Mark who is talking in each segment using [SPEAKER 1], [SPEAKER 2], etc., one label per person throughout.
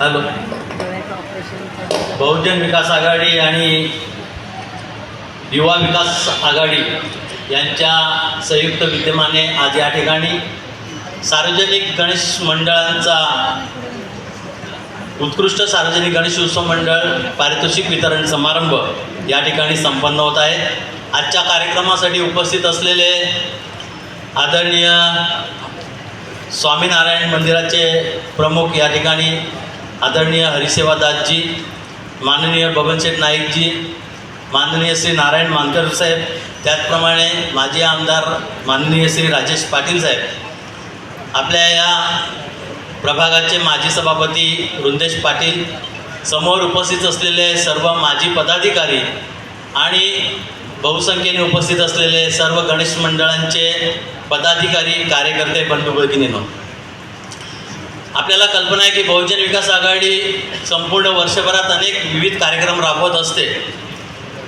[SPEAKER 1] Hello. बहुजन विकास आघाडी आणि युवा विकास आघाडी यांच्या संयुक्त विद्यमाने आज या ठिकाणी सार्वजनिक गणेश मंडळांचा उत्कृष्ट सार्वजनिक गणेश उत्सव मंडळ पारितोषिक वितरण समारंभ या ठिकाणी संपन्न होत आहे. आजच्या कार्यक्रमासाठी उपस्थित असलेले आदरणीय स्वामीनारायण मंदिराचे प्रमुख या ठिकाणी आदरणीय हरिसेवादासजी माननीय बबनशेठ नाईकजी माननीय श्री नारायण मानकर साहेब त्याचप्रमाणे माजी आमदार माननीय श्री राजेश पाटील साहेब आपल्या या प्रभागाचे माजी सभापती वृंदेश पाटील समोर उपस्थित असलेले सर्व माजी पदाधिकारी आणि बहुसंख्येने उपस्थित असलेले सर्व गणेश मंडळांचे पदाधिकारी कार्यकर्ते बंधू भगिनीनो आपल्याला कल्पना आहे की बहुजन विकास आघाडी संपूर्ण वर्षभरात अनेक विविध कार्यक्रम राबवत असते.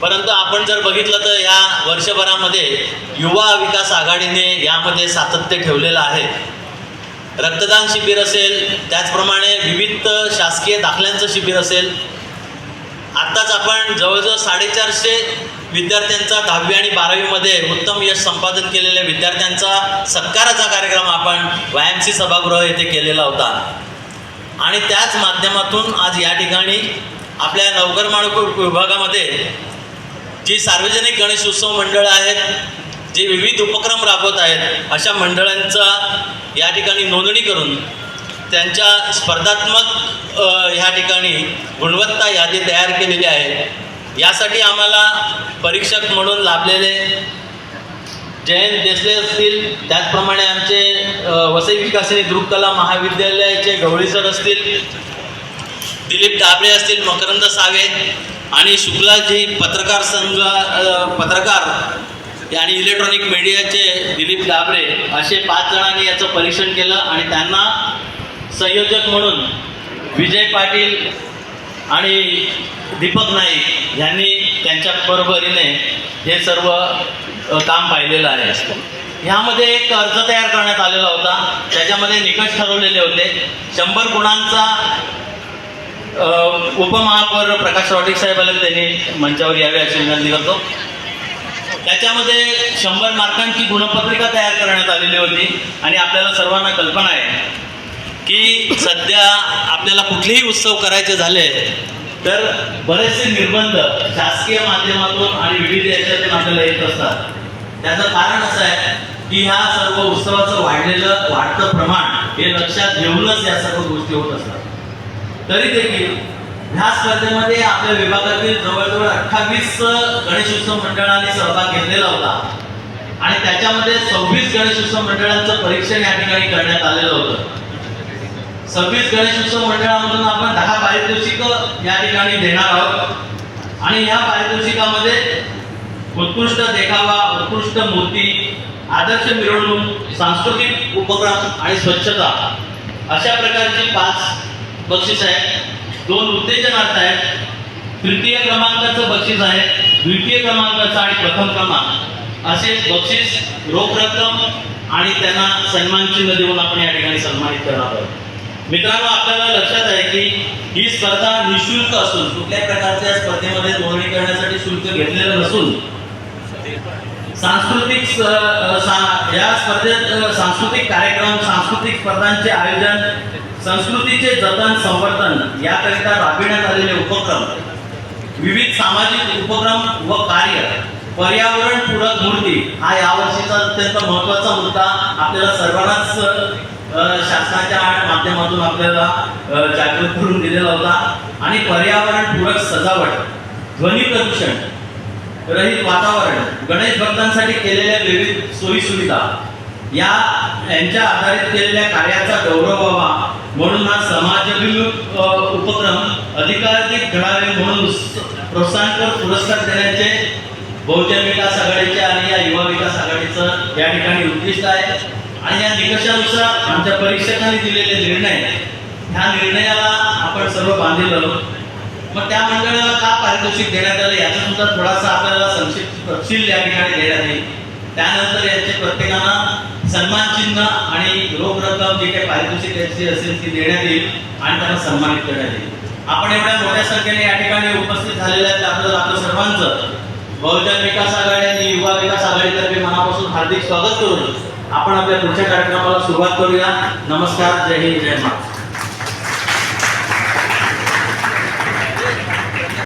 [SPEAKER 1] परंतु आपण जर बघितलं तर या वर्षभरामध्ये युवा विकास आघाडीने यामध्ये सातत्य ठेवलेलं आहे. रक्तदान शिबिर असेल त्याचप्रमाणे विविध शासकीय दाखल्यांचं शिबिर असेल. आत्ताच आपण जवळजवळ साडेचारशे विद्यार्थ्यांचा दहावी आणि बारावीमध्ये उत्तम यश संपादन केलेल्या विद्यार्थ्यांचा सत्काराचा कार्यक्रम आपण वाय एम सी सभागृह येथे केलेला होता. आणि त्याच माध्यमातून आज या ठिकाणी आपल्या नवकर विभागामध्ये जी सार्वजनिक गणेश उत्सव मंडळं आहेत जे विविध उपक्रम राबवत आहेत अशा मंडळांचा या ठिकाणी नोंदणी करून त्यांच्या स्पर्धात्मक ह्या ठिकाणी गुणवत्ता यादी तयार केलेली आहे. यासाठी आम्हाला परीक्षक म्हणून लाभलेले जयंत देसले असतील. त्याचप्रमाणे आमचे वसई विकासनी कला महाविद्यालयाचे गवळी सर असतील. दिलीप डाबळे असतील मकरंद सावे आणि शुक्लाजी पत्रकार संघ पत्रकार आणि इलेक्ट्रॉनिक मीडियाचे दिलीप डाबळे असे पाच जणांनी याचं परीक्षण केलं आणि त्यांना संयोजक म्हणून विजय पाटील आणि दीपक नाईक यांनी त्यांच्या बरोबरीने हे सर्व काम पाहिलेलं आहे. ह्यामध्ये एक अर्ज तयार करण्यात आलेला होता. त्याच्यामध्ये निकष ठरवलेले होते. शंभर गुणांचा उपमहापौर प्रकाश रॉटिक साहेबाला त्यांनी मंचावर यावे अशी विनंती करतो. त्याच्यामध्ये शंभर मार्कांची गुणपत्रिका तयार करण्यात आलेली होती आणि आपल्याला सर्वांना कल्पना आहे. की सध्या आपल्याला कुठलेही उत्सव करायचे झाले तर बरेचसे निर्बंध शासकीय माध्यमातून आणि विविध याच्यातून आपल्याला येत असतात. त्याचं कारण असं आहे की ह्या सर्व उत्सवाचं वाढलेलं वाढतं प्रमाण हे लक्षात घेऊनच या सर्व गोष्टी होत असतात. तरी देखील ह्या स्पर्धेमध्ये आपल्या विभागातील जवळजवळ अठ्ठावीस गणेश उत्सव मंडळाने सहभाग घेतलेला होता. आणि त्याच्यामध्ये सव्वीस गणेश उत्सव मंडळांचं परीक्षण या ठिकाणी करण्यात आलेलं होतं. सव्वीस गणेश उत्सव मंडळामधून आपण दहा पारितोषिक या ठिकाणी देणार आहोत. आणि ह्या पारितोषिकामध्ये उत्कृष्ट देखावा उत्कृष्ट मूर्ती आदर्श मिरवणूक सांस्कृतिक उपक्रम आणि स्वच्छता अशा प्रकारची पाच बक्षीस आहेत. दोन उत्तेजनार्थ आहेत. तृतीय क्रमांकाचं बक्षीस आहे. द्वितीय क्रमांकाचं आणि प्रथम क्रमांक. असे बक्षीस रोख रक्कम आणि त्यांना सन्मान चिन्ह देऊन आपण या ठिकाणी सन्मानित करणार आहोत. मित्रांनो आपल्याला लक्षात आहे की ही स्पर्धा निशुल्क असून कुठल्याही प्रकारच्या स्पर्धेमध्ये नोंदणी करण्यासाठी शुल्क घेतलेलं नसून सांस्कृतिक सा- या स्पर्धेत सांस्कृतिक कार्यक्रम सांस्कृतिक स्पर्धांचे आयोजन संस्कृतीचे जतन संवर्धन याकरिता राबविण्यात आलेले उपक्रम विविध सामाजिक उपक्रम व कार्य पर्यावरण पूरक मूर्ती हा यावर्षीचा अत्यंत महत्त्वाचा मुद्दा आपल्याला सर्वांनाच शासनाच्या माध्यमातून आपल्याला जागृत करून दिलेला होता. आणि पर्यावरण पूरक सजावट ध्वनी प्रदूषण रहित वातावरण गणेश भक्तांसाठी केलेल्या विविध सोयी सुविधा या यांच्या आधारित केलेल्या कार्याचा गौरव व्हावा. म्हणून हा समाजाभिमुख उपक्रम अधिकाधिक घडावे म्हणून प्रोत्साहनपर पुरस्कार देण्याचे बहुजन विकास आघाडीचे आणि या युवा विकास आघाडीचं या ठिकाणी उद्दिष्ट आहे. आणि या निकषानुसार आमच्या परीक्षकांनी दिलेले निर्णय ह्या निर्णयाला आपण सर्व बांधील आहोत. मग त्या मंडळाला का पारितोषिक देण्यात आलं याचा सुद्धा थोडासा आपल्याला संक्षिप्त तपशील या ठिकाणी देण्यात येईल. त्यानंतर यांचे प्रत्येकांना सन्मान चिन्ह आणि रोख रक्कम जे काही पारितोषिक याची असेल ती देण्यात येईल आणि त्यांना सन्मानित करण्यात येईल. आपण एवढ्या मोठ्या संख्येने या ठिकाणी उपस्थित झालेल्या आपलं आपलं सर्वांचं. बहुजन विकास आघाडी आणि युवा विकास आघाडीतर्फे मनापासून हार्दिक स्वागत करून आपण आपल्या पुढच्या कार्यक्रमाला सुरुवात करूया. नमस्कार जय हिंद जय महाराष्ट्र.